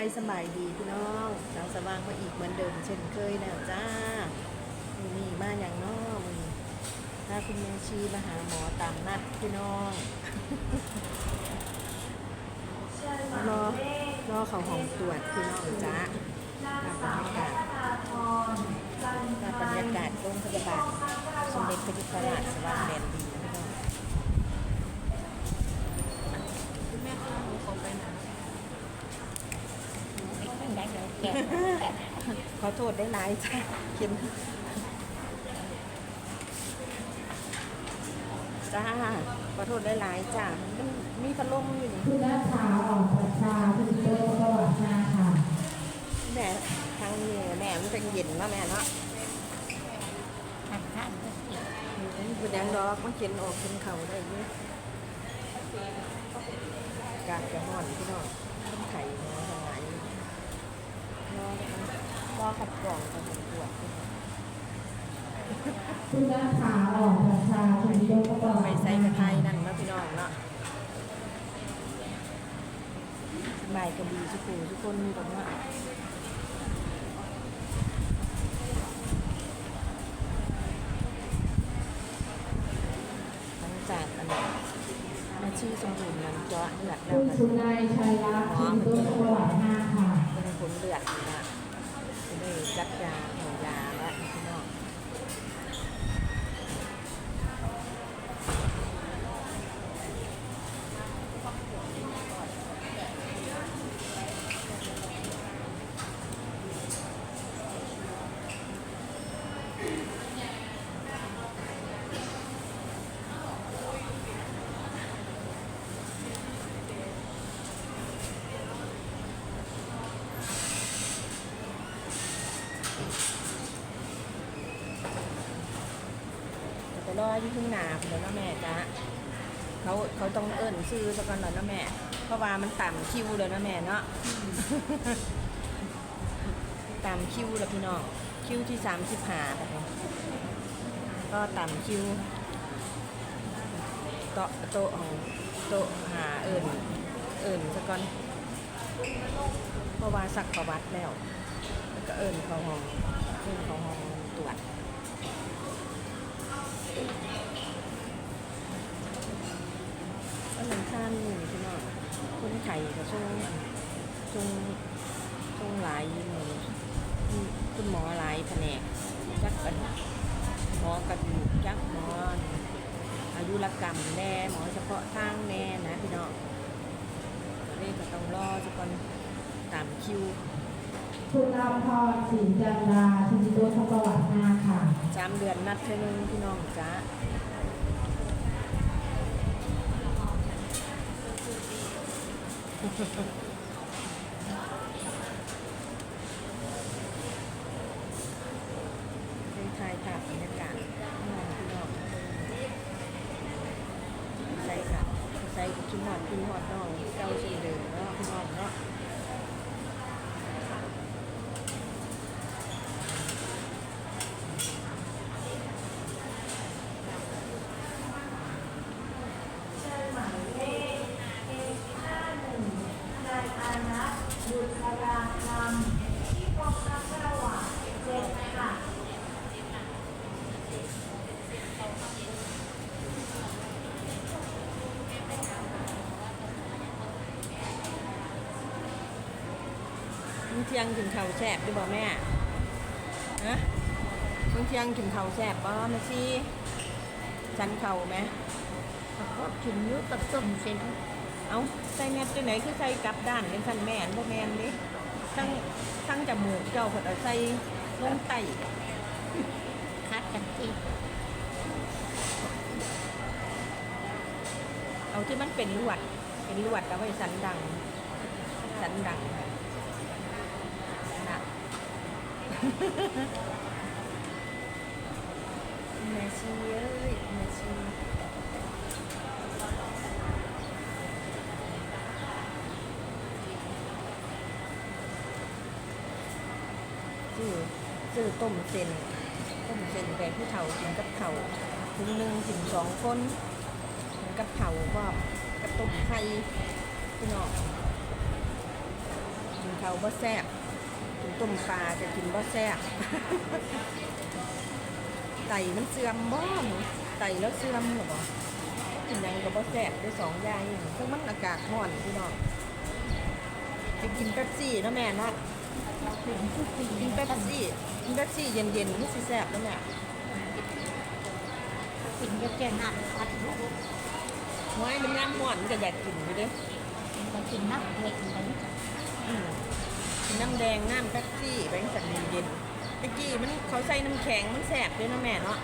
ายสบายดีพี่น้องสาวสว่างมาอีกเหมือนเดิมเช่นเคยแล้วจ้ามือนี่มาอย่างน้อมือถ้าคุณแม่ชีมาหาหมอตามนัดพี่น้องรอรอเขาหองตรวจพี่น้องจ้าตามบรรยากาศตามบรรยากาศโรงพยาบาลสมเด็จพระยุพราชสว่างแดนดีนะพี่น้อง คุณแม่เขาหนูขอไปไหน ไม่ได้เดี๋ยวแกะ ขอโทษได้หลายจ้าเข็มจ้า ขอโทษได้หลายจ้ามันมีพัดลมอยู่นี่คุณนัทธาอ่อนประชาคุณโตประวัตินาค่ะแม่ทางนี้แม่มันเป็นเย็นเนาะแม่เนาะหันข้างก็เก็บคุณยังดอกมันเข็นออกเข็นเข่าได้เยอะกาดกระห่อนพี่น้องต้นไข่เนาะทางไหน รอรอขัดกล่องกับผลตรวจคุณนัทธาอ่อนประชาคุณโตประวัไปติใส่กระไทนายนั่นเนาะพี่น้องเนาะสบายกระบีสุกูทุกคนมีแบบว่าหลังจากอันนี้อาชีพสมบูรณ์มันเจาะเลือดแล้คุวณมันสุนัยชัยรัตน์คุณโตประวัตินาค่ะ เลเดือดนี่นะจะได้จัดยาหัวยาและพี่น้องจะ ไปรออยู่ข้างนาเดี๋ยวนะแม่จ้าเขาเขาต้องเอิ้นซื้อสักก่อนหน่อยนะแม่ เพราะว่ามันต่ำคิวเลยนะแม่เนาะตามคิวแล้วพี่น้องคิวที่สามสิบห้าแบบนี้ก็ตามคิวโตโตของโตหาเอิ่นเอิ่นซะก่อนเพราะว่าสักประวัติแล้วแล้วก็เอิ่นเขาห้องเอิ่นเขาห้องตรวจ ก็หนึ่งข้ามนี่พี่น้องคนไข่กับช่วงช่วงช่วงหลายอยู่นี่คุณหมอหลายแผนกจักกันหมอกระดูกจักหมออายุรกรรมแน่หมอเฉพาะทางแน่นะพี่น้องนี่ก็ต้องรอสักคนตามคิวคุณอาพรสินจันดาคุณโตประวัตินาค่ะสามเดือนนัดเท่นึงพี่น้องจ้า ถ่ายภาพบรรยากาศนองพี่น้องใส่ค่ะใส่คิมหอดคินหอดน้องเก้าชื่อเดิมเนาะพี่น้องเนาะ นายอานัทบุตราคำที่กองทัพประวัติเจ็ดค่ะ มึง เที่ยงกินข้าวแซ่บด้วยบ่แม่ฮะมึงเที่ยงกินข้าวแซ่บบ่แม่ชีฉันเข่าไหมก็กินอยุกับต้มเส้นเอาใส่แมสจังไหนคือใส่กลับด้านเป็นสันแม่นบ่แม่นดิทั้งทั้งจมูกเจ้าเพิ่นเอาใส่ลงไตคัดกันที่เอาที่มันเป็นลวด เป็นลวดเอาไว้สันดัง สันดังนะ แม่ชีเอ้ยแม่ชีชื่อชื่อต้มเส้นต้มเส้นแบบผู้เฒ่ากินกับเฒ่าถึงหนึ่งถึงสองคนกินกับเฒ่าก็กับต้มไข่พี่น้องกินข้าวเขาบ่แซ่บ ต้มปลาจะกินบ่แซ่บไตมันเสื่อมบ่หนูไตแล้วเสื่อมเหรอบ่กินหยังก็บ่แซ่บได้สองอย่างนี่ซึ่งมันอากาศร้อนพี่น้องจะกินเป๊ปซี่เนาะแม่เนาะเป็นทุกปีกินเป๊ปซี่กินเป๊ปซี่เย็นๆมันสิแซ่บเนาะแม่กินก็จะนั่งพัดลมไว้มันน้ำร้อนมันก็อยากกินอยู่เด้มันกินน้ำเผ็ดมันอืมกิ นน้ำแดงน้ำเป๊ปซี่ไปสั่นเย็นๆตะกี้มันเขาใส่น้ำแข็งมันแซ่บด้วยเนาะแม่เนาะ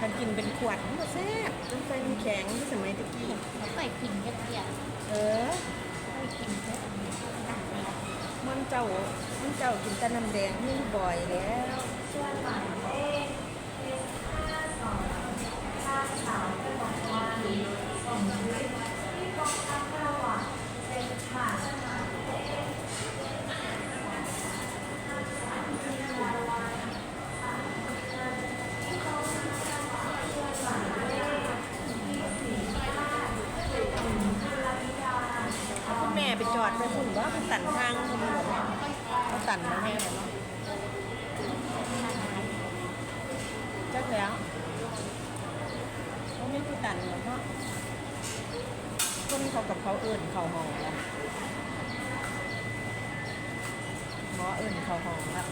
มันกินเป็นขวดมันก็แซ่บต้องใส่น้ำแข็งที่สมัยตะกี้เขาไปกินก็เดียวเออไปกินก็น้ำเผ็ดมันเจ้ามันเจ้ากินแต่น้ำแดงนี่บ่อยแล้ว ส่วนหมายเลขห้าสองทางสาวจังหวัดวารีส่งฤทธิ์ที่กองทัพเราอะเป็นค่ะ คุณ แม่ไปจอดไปคุณว่ามันตันทางคุณบอกแม่เขาตันมาแม่เนาะจักแล้วเขาไม่ผู้ตันหรอกเนาะคนเขากับเขาเอื่นเขาหองแล้วหมอเอื่นเขาหองครับ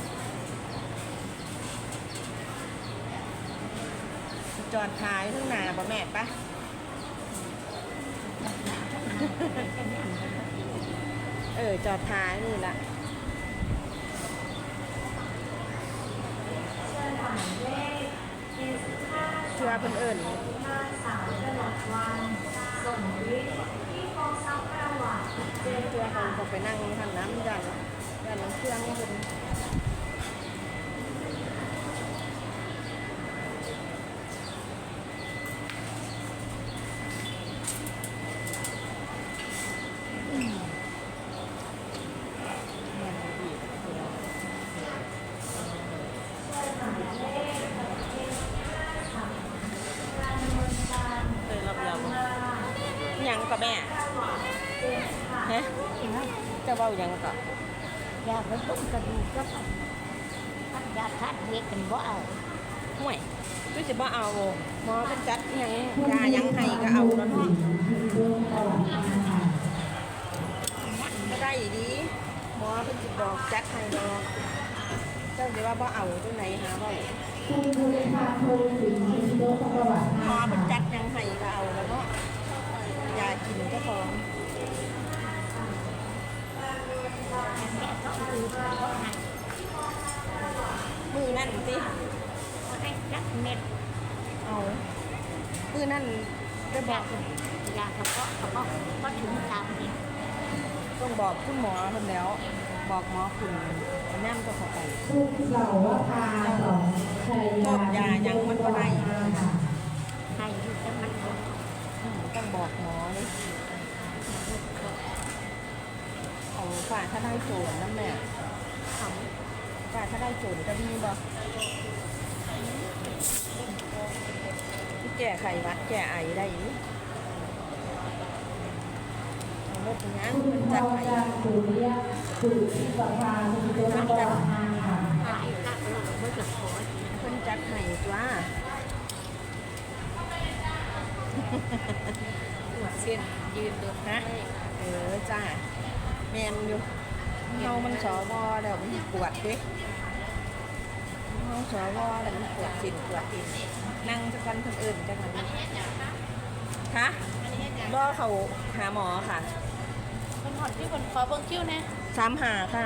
จอดท้ายข้างหน้าบ่แม่ปะ เออ จอดท้ายนี่ละส่วนหมายเลขเอสห้าเชื่อเพิ่นเอิญนางสาวกนกวันส่งฤทธิ์ที่กองทัพเราอะเป็นเชื่อเขาก็ไปนั่งทางน้ำยันยันน้ำเครื่องเพิ่นแม่นดีพี่น้องเคยรับยาบ่หยังกับแม่ฮะจะเว้าห ยังกับยาไปต้มกระดูกก็พัดยาทัดเวกกันบ่เอาห่วยก็จะบ่เอาหมอเป็นจัดยังยายังให้ก็เอาแล้วเนาะก็ได้ดีหมอเป็นสิบอกจัดให้ดอกเจ้าจะว่าบ่เอาจังไหนหาเมันจะบาอกยาเพาะกระเพาะก็ถึงตามนี้ต้องบอกคุณหมอเพิ่นแล้ว บอกหมอคุณแน่มก็เขาไปทุกเหล่าว่าพาสองชัยต้ยายังมันบ่ได้ค่ะให้อยู่แต่มันต้องบอกหมอเลยเอาฝ่าถ้าได้โจรนั่นแหละฝ่าถ้าได้โจรจะมีบ่ แก้ไขหวัดแก้ไอได้อยู่เอารถเป็นยังคุณมันพจัดรให้จันทร์สุริยะสุริประภาคุณโดประวัติค่ะหลายกักเราบ่จะขอเพิ่นจัดให้จ้าปวดเส้นยืนเดินฮะเออจ้าแมนอยู่เฮามันสวแล้วมันปวดเด้เฮาสวแล้วมันปวดสินปวดอิน นั่งจักวันคนอื่นจังนั้นคะรอเขาหาหมอค่ะคนหอดที่คนขอเบิ้งคิ้วนะสามหาค่ะ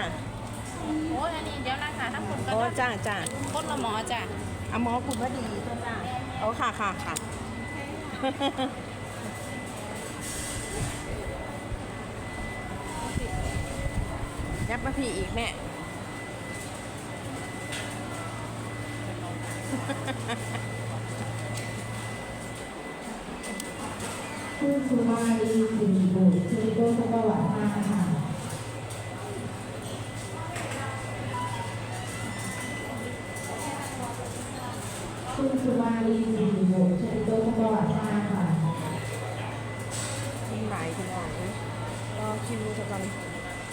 โอ้ยอันนี้เดี๋ยวนะคะทั้งคนก็โอ้จ้าจ้าคนละหมอจ้ะเอาหมอคุณว่าดีจ้าจ้าเอาค่ะค่ะค่ะยับมาพี่อีกแม่ คุณสุมาลีสิริบุตรคุณโดประวัติมาค่ะคุณสุมาลีสิริบุตรคุณโดประวัติมาค่ะคุณไหลคุณออกเลยรอคิวจะกัน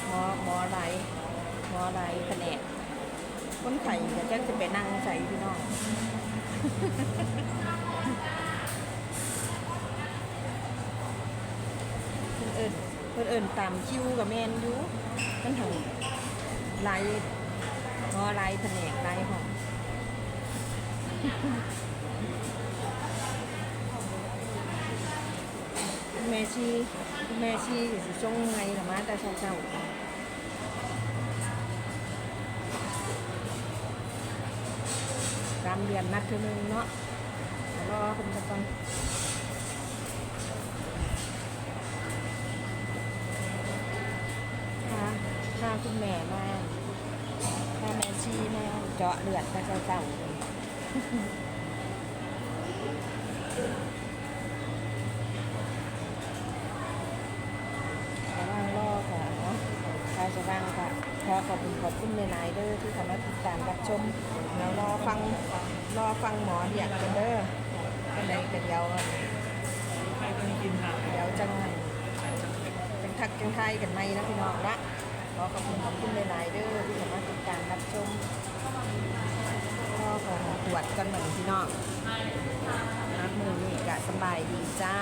หมอหมอไหลโหมออะไรแผนกคนไข่ก็จะจะไปนั่งใส่พี่น้อง เพิ่นเอิญ เพิ่นเอิญตามคิวกับแมนอยู่มันถึงลายหมอลายแผนกลายห้องแม่ชีแม่ชีสิส่งไงล่ะมาแต่เช้าๆสามเดือนนัดเท่านึงเนาะรอคุณตะกอนพาพา คุณแม่มาพาแม่ชีมาเจาะเลือดแต่เช้าๆเลยระว่างรอค่ะเนาะชาจะว่างค่ะขอขอบคุณขอบคุณในไลน์เด้อที่เข้ามาติดตามรับชมแล้วรอฟังรอฟังหมอเรียกกันเด้อกันใดกันเดียวเดี๋ยวจังจังทักจังไทยกันไหมนะพี่น้องนะ อขอบคุณขอบคุณในไลน์เดอร์ที่สามารถติดตามรับชมก็ขอตรวจกันเหมือนพี่น้องนะมือนี่กะสบายดีจ้า